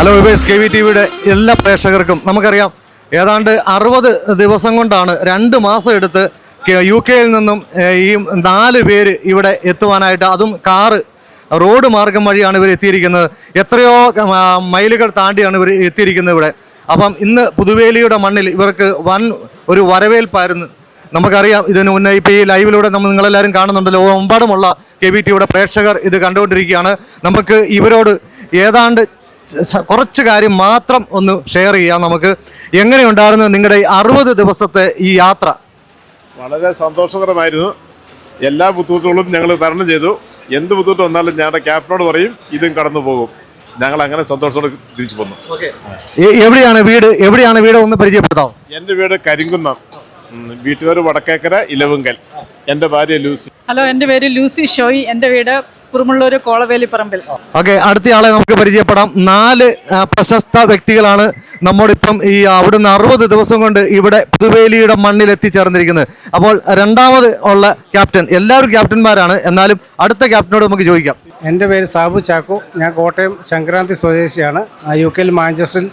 Hello viewers K V T വിയുടെ എല്ലാ പ്രേക്ഷകർക്കും നമുക്കറിയാം. ഏതാണ്ട് അറുപത് ദിവസം കൊണ്ടാണ് രണ്ട് മാസം എടുത്ത് യു കെയിൽ നിന്നും ഈ നാല് പേര് ഇവിടെ എത്തുവാനായിട്ട് അതും കാറ് റോഡ് മാർഗം വഴിയാണ് ഇവർ എത്തിയിരിക്കുന്നത്. എത്രയോ മൈലുകൾ താണ്ടിയാണ് ഇവർ എത്തിയിരിക്കുന്നത് ഇവിടെ. അപ്പം ഇന്ന് പുതുവേലിയുടെ മണ്ണിൽ ഇവർക്ക് വൻ ഒരു വരവേൽപ്പായിരുന്നു. നമുക്കറിയാം ഇതിന് മുന്നേ ഇപ്പോൾ ഈ ലൈവിലൂടെ നമ്മൾ നിങ്ങളെല്ലാവരും കാണുന്നുണ്ടല്ലോ. ലോകമെമ്പാടുമുള്ള കെ വി ടിയുടെ പ്രേക്ഷകർ ഇത് കണ്ടുകൊണ്ടിരിക്കുകയാണ്. നമുക്ക് ഇവരോട് ഏതാണ്ട് കുറച്ച് കാര്യം മാത്രം ഒന്ന് ഷെയർ ചെയ്യാം. നമുക്ക് എങ്ങനെയുണ്ടായിരുന്നു നിങ്ങളുടെ ഈ അറുപത് ദിവസത്തെ ഈ യാത്ര? വളരെ സന്തോഷകരമായിരുന്നു. എല്ലാ ബുദ്ധിമുട്ടുകളും ഞങ്ങൾ തരണം ചെയ്തു. എന്ത് ബുദ്ധിമുട്ട് വന്നാലും ഞങ്ങളുടെ ക്യാപ്റ്റനോട് പറയും ഇതും കടന്നു പോകും. ഞങ്ങൾ അങ്ങനെ സന്തോഷത്തോടെ തിരിച്ചു പോന്നു. എവിടെയാണ് വീട്? എവിടെയാണ് വീട് ഒന്ന് പരിചയപ്പെടുത്താം എന്റെ വീട് കരിങ്കുന്നം. വീട്ടുകാർ വടക്കേക്കര ഇലവുങ്കൽ. എന്റെ ഭാര്യ ലൂസി. ഹലോ എന്റെ പേര് ലൂസി ഷോയി. എന്റെ വീട് കുറുമുള്ളൂർ കോളവേലിപ്പറമ്പിൽ. ഓക്കെ ആളെ നമുക്ക് പരിചയപ്പെടാം. നാല് പ്രശസ്ത വ്യക്തികളാണ് നമ്മോടിപ്പം ഈ അവിടുന്ന് അറുപത് ദിവസം കൊണ്ട് ഇവിടെ പുതുവേലിയുടെ മണ്ണിൽ എത്തിച്ചേർന്നിരിക്കുന്നത് അപ്പോൾ രണ്ടാമത് ഉള്ള ക്യാപ്റ്റൻ എല്ലാവരും ക്യാപ്റ്റന്മാരാണ്. എന്നാലും അടുത്ത ക്യാപ്റ്റനോട് നമുക്ക് ചോദിക്കാം. എന്റെ പേര് സാബു ചാക്കു. ഞാൻ കോട്ടയം സംക്രാന്തി സ്വദേശിയാണ്. യു കെയിൽ മാഞ്ചസ്റ്ററിൽ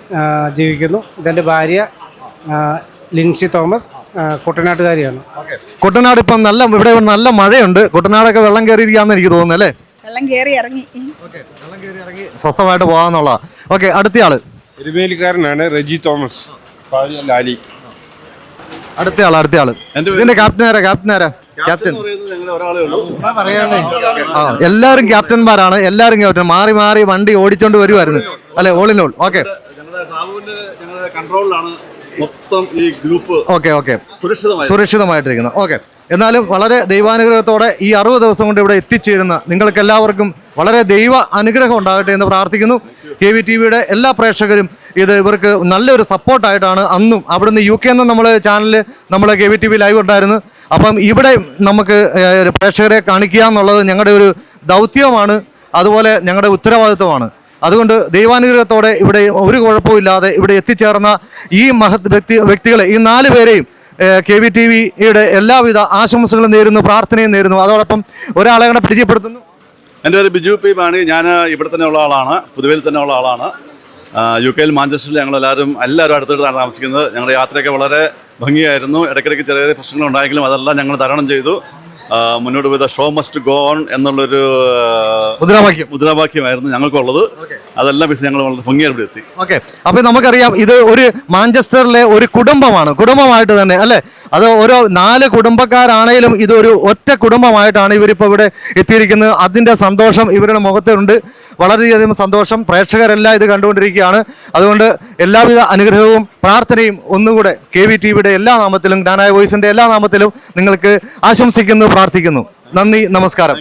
ജീവിക്കുന്നു. ഇതെന്റെ ഭാര്യ ലിൻസി തോമസ് കുട്ടനാട്ടുകാരിയാണ്. കുട്ടനാട് ഇപ്പം നല്ല ഇവിടെ നല്ല മഴയുണ്ട്. കുട്ടനാടൊക്കെ വെള്ളം കയറിയിരിക്കാന്ന് എനിക്ക് തോന്നുന്നു അല്ലേ? വെള്ളം കയറി ഇറങ്ങി. സ്വസ്ഥമായിട്ട് പോകാന്നുള്ള ഓക്കെ ആൾ എരുമേലിക്കാരനാണ് റെജി തോമസ് ലാലി. അടുത്തയാൾ അടുത്തയാൾ. ഇതിന്റെ ക്യാപ്റ്റൻ ആരാ ക്യാപ്റ്റൻ. ആരാ ക്യാപ്റ്റൻ ആ എല്ലാവരും ക്യാപ്റ്റന്മാരാണ്. എല്ലാവരും ക്യാപ്റ്റൻ. മാറി മാറി വണ്ടി ഓടിച്ചോണ്ട് വരുമായിരുന്നു അല്ലെ ഓൾ ഇൻ ഓൾ ഓക്കെ. കൺട്രോളിലാണ് മൊത്തം ഈ ഗ്രൂപ്പ് ഓക്കെ ഓക്കെ. സുരക്ഷിതമായി സുരക്ഷിതമായിട്ടിരിക്കുന്നു ഓക്കെ. എന്നാലും വളരെ ദൈവാനുഗ്രഹത്തോടെ ഈ അറുപത് ദിവസം കൊണ്ട് ഇവിടെ എത്തിച്ചേരുന്ന നിങ്ങൾക്ക് എല്ലാവർക്കും വളരെ ദൈവ അനുഗ്രഹം ഉണ്ടാകട്ടെ എന്ന് പ്രാർത്ഥിക്കുന്നു. കെ വി ടി വിയുടെ എല്ലാ പ്രേക്ഷകരും ഇത് ഇവർക്ക് നല്ലൊരു സപ്പോർട്ടായിട്ടാണ് അന്നും അവിടുന്ന് യു കെ എന്ന നമ്മൾ ചാനലിൽ നമ്മൾ K V T V live ഉണ്ടായിരുന്നു. അപ്പം ഇവിടെ നമുക്ക് പ്രേക്ഷകരെ കാണിക്കുക എന്നുള്ളത് ഞങ്ങളുടെ ഒരു ദൗത്യമാണ്. അതുപോലെ ഞങ്ങളുടെ ഉത്തരവാദിത്വമാണ്. അതുകൊണ്ട് ദൈവാനുഗ്രഹത്തോടെ ഇവിടെ ഒരു കുഴപ്പമില്ലാതെ ഇവിടെ എത്തിച്ചേർന്ന ഈ മഹത് വ്യക്തി വ്യക്തികളെ ഈ നാല് പേരെയും കെ വി ടി വിയുടെ എല്ലാവിധ ആശംസകളും നേരുന്നു പ്രാർത്ഥനയും നേരുന്നു. അതോടൊപ്പം ഒരാളെ കൂടെ പരിചയപ്പെടുത്തുന്നു. എന്റെ പേര് ബിജു പി മാണി. ഞാൻ ഇവിടെ തന്നെ ഉള്ള ആളാണ് പുതുവേൽ തന്നെ ഉള്ള ആളാണ്. യു കെയിൽ മാഞ്ചസ്റ്ററിൽ ഞങ്ങൾ എല്ലാവരും എല്ലാവരും അടുത്തടുത്താണ് താമസിക്കുന്നത്. ഞങ്ങളുടെ യാത്രയൊക്കെ വളരെ ഭംഗിയായിരുന്നു. ഇടയ്ക്കിടയ്ക്ക് ചെറിയ ചെറിയ പ്രശ്നങ്ങൾ ഉണ്ടായെങ്കിലും അതെല്ലാം ഞങ്ങൾ തരണം ചെയ്തു. മുന്നോട്ട് പോയത് ഷോ മസ്റ്റ് ഗോ ഓൺ എന്നുള്ളൊരു മുദ്രാവാക്യം. മുദ്രാവാക്യമായിരുന്നു ഞങ്ങൾക്കുള്ളത്. അതെല്ലാം വിഷയം ഞങ്ങൾ വളരെ ഇവിടെ എത്തി. ഓക്കെ. അപ്പൊ നമുക്കറിയാം ഇത് ഒരു മാഞ്ചസ്റ്ററിലെ ഒരു കുടുംബമാണ്. കുടുംബമായിട്ട് തന്നെ അല്ലെ? അത് ഓരോ നാല് കുടുംബക്കാരാണേലും ഇതൊരു ഒറ്റ കുടുംബമായിട്ടാണ് ഇവരിപ്പോൾ ഇവിടെ എത്തിയിരിക്കുന്നത്. അതിന്റെ സന്തോഷം ഇവരുടെ മുഖത്തുണ്ട്. വളരെയധികം സന്തോഷം. പ്രേക്ഷകരെല്ലാം ഇത് കണ്ടുകൊണ്ടിരിക്കുകയാണ്. അതുകൊണ്ട് എല്ലാവിധ അനുഗ്രഹവും പ്രാർത്ഥനയും ഒന്നുകൂടെ കെ വി ടി വിയുടെ എല്ലാ നാമത്തിലും ജ്ഞാനായ വോയിസിന്റെ എല്ലാ നാമത്തിലും നിങ്ങൾക്ക് ആശംസിക്കുന്നു പ്രാർത്ഥിക്കുന്നു. നന്ദി നമസ്കാരം.